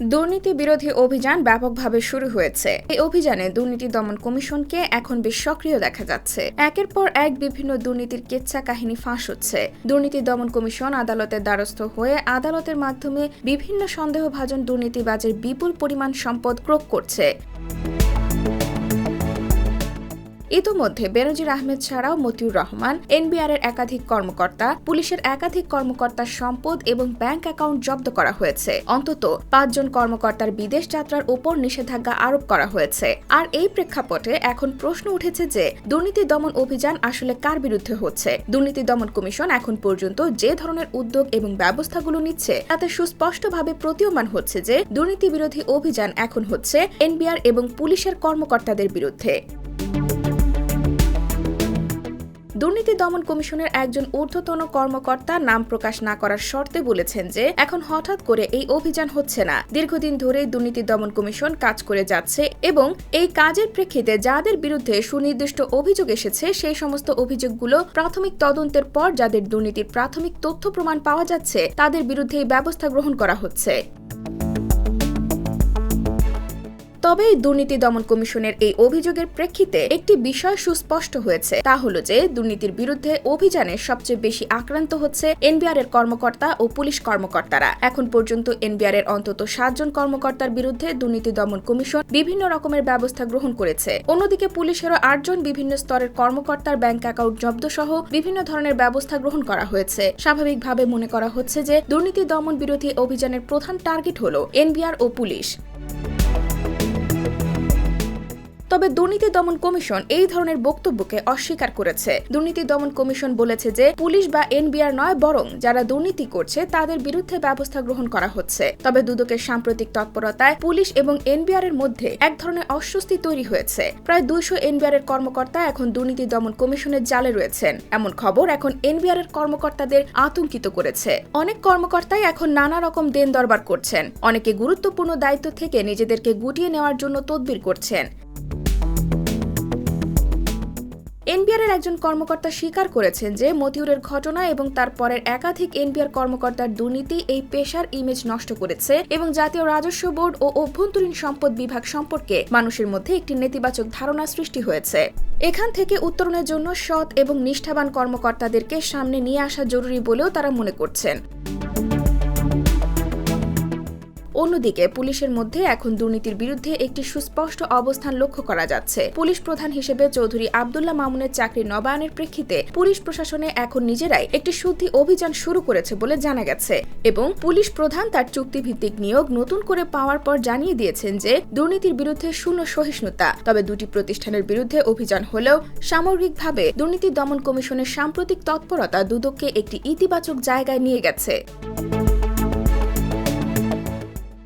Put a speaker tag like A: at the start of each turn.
A: দুর্নীতি বিরোধী অভিযান ব্যাপকভাবে শুরু হয়েছে। এই অভিযানে দুর্নীতি দমন কমিশনকে এখন বেশ সক্রিয় দেখা যাচ্ছে। একের পর এক বিভিন্ন দুর্নীতির কেচ্ছা কাহিনী ফাঁস হচ্ছে। দুর্নীতি দমন কমিশন আদালতের দ্বারস্থ হয়ে আদালতের মাধ্যমে বিভিন্ন সন্দেহভাজন দুর্নীতিবাজের বিপুল পরিমাণ সম্পদ ক্রোক করছে। ইতোমধ্যে বেনজির আহমেদ ছাড়াও মতিউর রহমান এনবিআর এর একাধিক কর্মকর্তা, পুলিশের একাধিক কর্মকর্তার সম্পদ এবং ব্যাংক অ্যাকাউন্ট জব্দ করা হয়েছে। অন্তত পাঁচজন কর্মকর্তার বিদেশ যাত্রার উপর নিষেধাজ্ঞা আরোপ করা হয়েছে। আর এই প্রেক্ষাপটে এখন প্রশ্ন উঠেছে যে, দুর্নীতি দমন অভিযান আসলে কার বিরুদ্ধে হচ্ছে? দুর্নীতি দমন কমিশন এখন পর্যন্ত যে ধরনের উদ্যোগ এবং ব্যবস্থাগুলো নিচ্ছে, তাতে সুস্পষ্টভাবে প্রতীয়মান হচ্ছে যে, দুর্নীতি বিরোধী অভিযান এখন হচ্ছে এনবিআর এবং পুলিশের কর্মকর্তাদের বিরুদ্ধে। দুর্নীতি দমন কমিশনের একজন ঊর্ধ্বতন কর্মকর্তা নাম প্রকাশ না করার শর্তে বলেছেন যে এখন হঠাৎ করে এই অভিযান হচ্ছে না। দীর্ঘদিন ধরেই দুর্নীতি দমন কমিশন কাজ করে যাচ্ছে এবং এই কাজের প্রেক্ষিতে যাদের বিরুদ্ধে সুনির্দিষ্ট অভিযোগ এসেছে, সেই সমস্ত অভিযোগগুলো প্রাথমিক তদন্তের পর যাদের দুর্নীতির প্রাথমিক তথ্য প্রমাণ পাওয়া যাচ্ছে, তাদের বিরুদ্ধে ব্যবস্থা গ্রহণ করা হচ্ছে। তবে দুর্নীতি দমন কমিশনের এই অভিযোগের প্রেক্ষিতে একটি বিষয় সুস্পষ্ট হয়েছে। তা হল যে, দুর্নীতির বিরুদ্ধে অভিযানে সবচেয়ে বেশি আক্রান্ত হচ্ছে এনবিআর এর কর্মকর্তা ও পুলিশ কর্মকর্তারা। এখন পর্যন্ত এনবিআর এর অন্তত সাতজন কর্মকর্তার বিরুদ্ধে দুর্নীতি দমন কমিশন বিভিন্ন রকমের ব্যবস্থা গ্রহণ করেছে। অন্যদিকে পুলিশেরও আটজন বিভিন্ন স্তরের কর্মকর্তার ব্যাংক অ্যাকাউন্ট জব্দ সহ বিভিন্ন ধরনের ব্যবস্থা গ্রহণ করা হয়েছে। স্বাভাবিকভাবে মনে করা হচ্ছে যে, দুর্নীতি দমন বিরোধী অভিযানের প্রধান টার্গেট হল এনবিআর ও পুলিশ। তবে দুর্নীতি দমন কমিশন এই ধরনের বক্তব্যকে অস্বীকার করেছে। দুর্নীতি দমন কমিশন বলেছে যে, পুলিশ বা এনবিআর নয়, বরং যারা দুর্নীতি করছে, তাদের বিরুদ্ধে ব্যবস্থা গ্রহণ করা হচ্ছে। তবে দুদকের সাম্প্রতিক তৎপরতায় পুলিশ এবং এনবিআর এর মধ্যে এক ধরনের অস্বস্তি তৈরি হয়েছে। প্রায় দুইশো এনবিআর এর কর্মকর্তা এখন দুর্নীতি দমন কমিশনের জালে রয়েছেন। এমন খবর এখন এনবিআর এর কর্মকর্তাদের আতঙ্কিত করেছে। অনেক কর্মকর্তাই এখন নানা রকম দেন দরবার করছেন। অনেকে গুরুত্বপূর্ণ দায়িত্ব থেকে নিজেদেরকে গুটিয়ে নেওয়ার জন্য তদবির করছেন। এনবিআর এর একজন কর্মকর্তা স্বীকার করেছেন যে মতিউরের ঘটনা এবং তার পরের একাধিক এনবিআর কর্মকর্তার দুর্নীতি এই পেশার ইমেজ নষ্ট করেছে এবং জাতীয় রাজস্ব বোর্ড ও অভ্যন্তরীণ সম্পদ বিভাগ সম্পর্কে মানুষের মধ্যে একটি নেতিবাচক ধারণা সৃষ্টি হয়েছে। এখান থেকে উত্তরণের জন্য সৎ এবং নিষ্ঠাবান কর্মকর্তাদেরকে সামনে নিয়ে আসা জরুরি বলেও তারা মনে করছেন। অন্যদিকে পুলিশের মধ্যে এখন দুর্নীতির বিরুদ্ধে একটি সুস্পষ্ট অবস্থান লক্ষ্য করা যাচ্ছে। পুলিশ প্রধান হিসেবে চৌধুরী আবদুল্লাহ মামুনের চাকরি নবায়নের প্রেক্ষিতে পুলিশ প্রশাসনে এখন নিজেরাই একটি শুদ্ধি অভিযান শুরু করেছে বলে জানা গেছে এবং পুলিশ প্রধান তার চুক্তিভিত্তিক নিয়োগ নতুন করে পাওয়ার পর জানিয়ে দিয়েছেন যে দুর্নীতির বিরুদ্ধে শূন্য সহিষ্ণুতা, তবে দুটি প্রতিষ্ঠানের বিরুদ্ধে অভিযান হলেও সামগ্রিকভাবে দুর্নীতি দমন কমিশনের সাম্প্রতিক তৎপরতা দুদককে একটি ইতিবাচক জায়গায় নিয়ে গেছে।